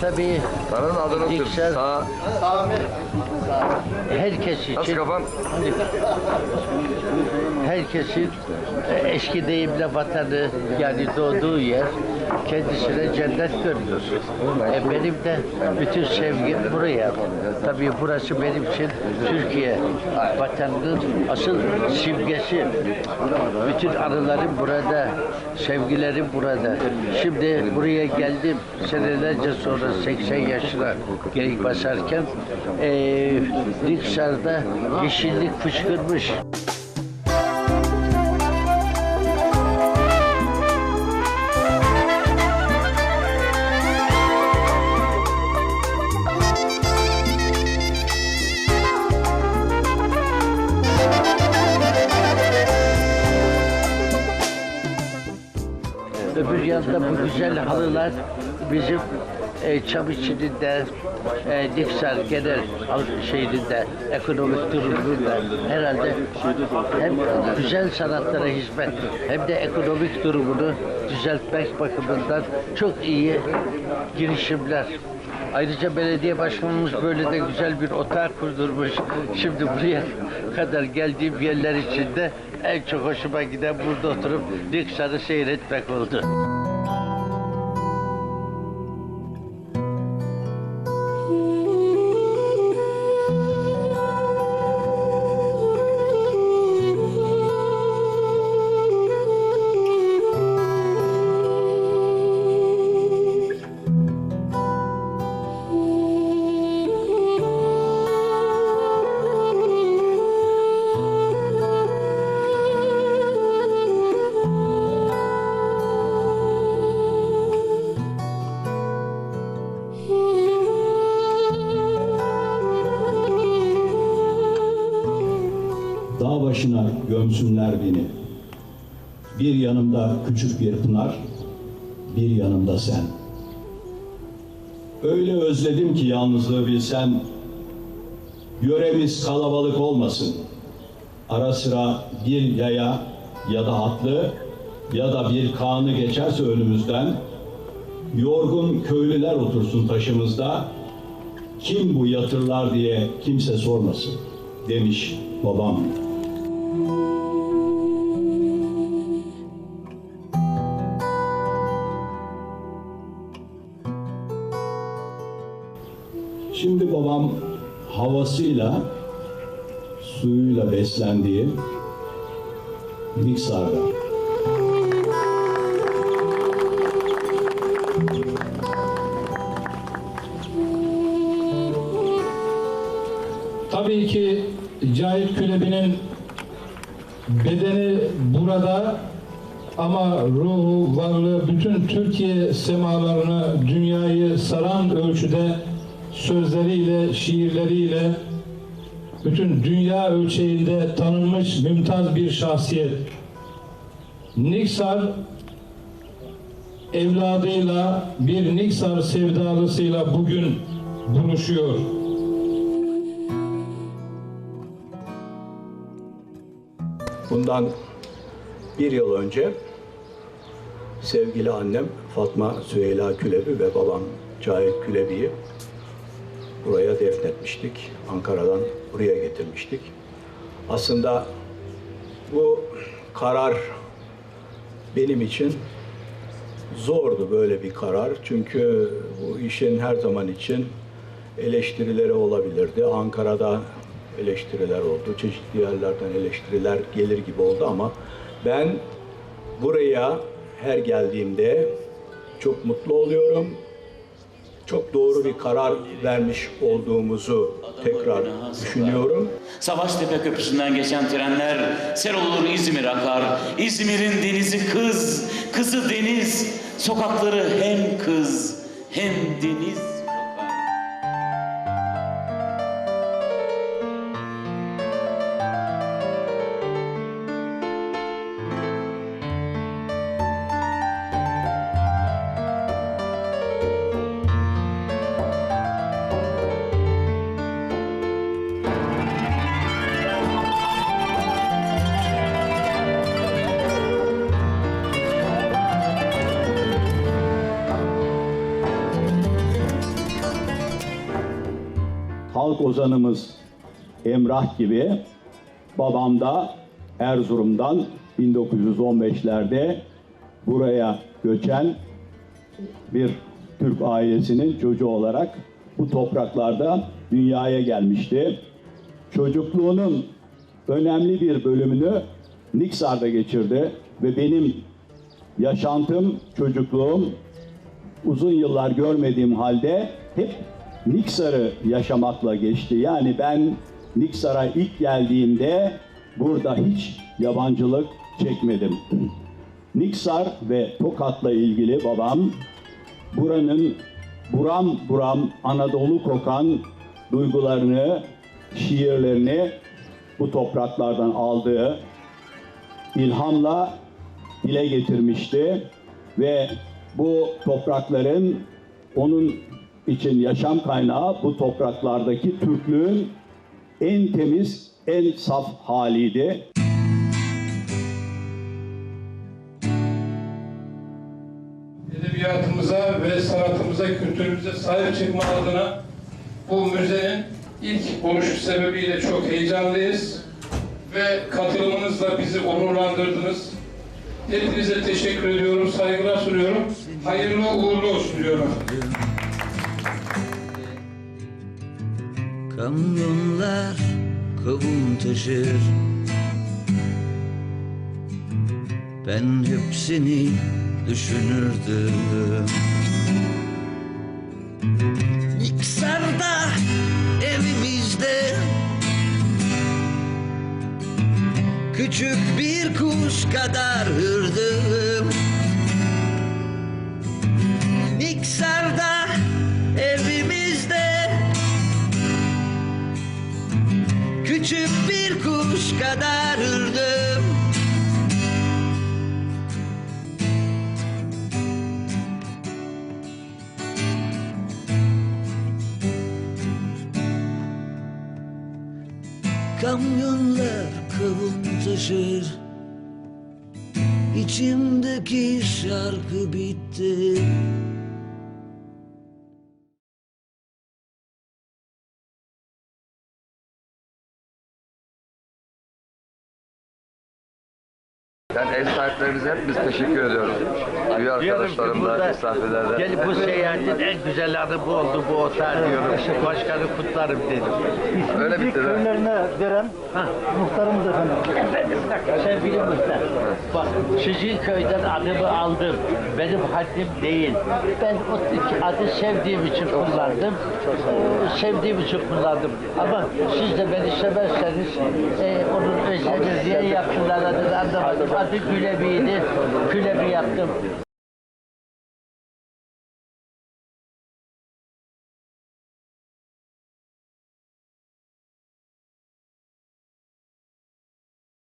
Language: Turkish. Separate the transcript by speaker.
Speaker 1: tabii
Speaker 2: Paranın adını tut.
Speaker 1: İkişer.
Speaker 2: Sağ.
Speaker 1: herkes
Speaker 2: Nasıl
Speaker 1: için
Speaker 2: kafan?
Speaker 1: herkesin e, eski deyimle vatanı yani doğduğu yer kendisine cennet görünür. E benim de bütün sevgim buraya. Tabii burası benim için Türkiye vatanının asıl simgesi. Bütün anılarım burada, sevgilerim burada. Şimdi buraya geldim senelerce sonra 80 yaşına gelip basarken e, Niksar'da yeşillik fışkırmış. Öbür yanda bu güzel halılar bizim e, çam içinde, e, Niksar genel şeyinde, ekonomik durumunda herhalde hem güzel sanatlara hizmet hem de ekonomik durumunu düzeltmek bakımından çok iyi girişimler. Ayrıca belediye başkanımız böyle de güzel bir otel kurdurmuş. Şimdi buraya kadar geldiğim yerler içinde en çok hoşuma giden burada oturup Niksar'ı seyretmek oldu.
Speaker 3: Başına gömsünler beni. Bir yanımda küçük bir pınar, bir yanımda sen. Öyle özledim ki yalnızlığı bilsen, yöremiz kalabalık olmasın. Ara sıra bir yaya ya da atlı ya da bir kanı geçerse önümüzden, yorgun köylüler otursun taşımızda, kim bu yatırlar diye kimse sormasın demiş babam. Şimdi babam havasıyla, suyuyla beslendiği Niksar'da.
Speaker 4: Tabii ki Cahit Külebi'nin bedeni burada ama ruhu, varlığı bütün Türkiye semalarını, dünyayı saran ölçüde sözleriyle, şiirleriyle bütün dünya ölçeğinde tanınmış mümtaz bir şahsiyet. Niksar evladıyla bir Niksar sevdalısıyla bugün buluşuyor.
Speaker 3: Bundan bir yıl önce sevgili annem Fatma Süheyla Külebi ve babam Cahit Külebi'yi buraya defnetmiştik. Ankara'dan buraya getirmiştik. Aslında bu karar benim için zordu böyle bir karar. Çünkü bu işin her zaman için eleştirileri olabilirdi. Ankara'da eleştiriler oldu. Çeşitli yerlerden eleştiriler gelir gibi oldu ama ben buraya her geldiğimde çok mutlu oluyorum. Çok doğru bir karar vermiş olduğumuzu tekrar düşünüyorum.
Speaker 5: Savaştepe Köprüsü'nden geçen trenler sel olur İzmir akar. İzmir'in denizi kız, kızı deniz. Sokakları hem kız hem deniz.
Speaker 3: Halk ozanımız Emrah gibi babam da Erzurum'dan 1915'lerde buraya göçen bir Türk ailesinin çocuğu olarak bu topraklarda dünyaya gelmişti. Çocukluğunun önemli bir bölümünü Niksar'da geçirdi ve benim yaşantım, çocukluğum uzun yıllar görmediğim halde hep Niksar'ı yaşamakla geçti. Yani ben Niksar'a ilk geldiğimde burada hiç yabancılık çekmedim. Niksar ve Tokat'la ilgili babam buranın buram buram Anadolu kokan duygularını, şiirlerini bu topraklardan aldığı ilhamla dile getirmişti ve bu toprakların onun için yaşam kaynağı bu topraklardaki Türklüğün en temiz, en saf haliydi.
Speaker 4: Edebiyatımıza ve sanatımıza, kültürümüze sahip çıkma adına bu müzenin ilk oluşu sebebiyle çok heyecanlıyız ve katılımınızla bizi onurlandırdınız. Hepinize teşekkür ediyorum, saygılar sunuyorum. Hayırlı uğurlu olsun diyorum.
Speaker 2: Kamyonlar kavun taşır. Ben hepsini düşünürdüm. Niksar'da evimizde. Küçük bir kuş kadar hırdım Küçük bir kuş kadar hırdım Kamyonlar kavun taşır. İçimdeki şarkı bitti
Speaker 6: Ben ev sahiplerimize hep biz teşekkür ediyoruz. Üye arkadaşlarımla,
Speaker 1: burada
Speaker 6: misafirlerle.
Speaker 1: gel bu seyahatin en güzel anı bu oldu bu otel diyorum. Başkanı kutlarım dedim.
Speaker 6: Öyle bitti de.
Speaker 7: Köylerine veren muhtarımız efendim.
Speaker 1: Efendim bir dakika sevgili muhtar. Bak sizin köyden adımı aldım. Benim haddim değil. Ben o adı sevdiğim için kullandım. Ee, sevdiğim için kullandım. Ama siz de beni severseniz e, onun özelliği diye yakınlar adını anlamadım. Adı Gülebi'ydi. Gülebi yaptım.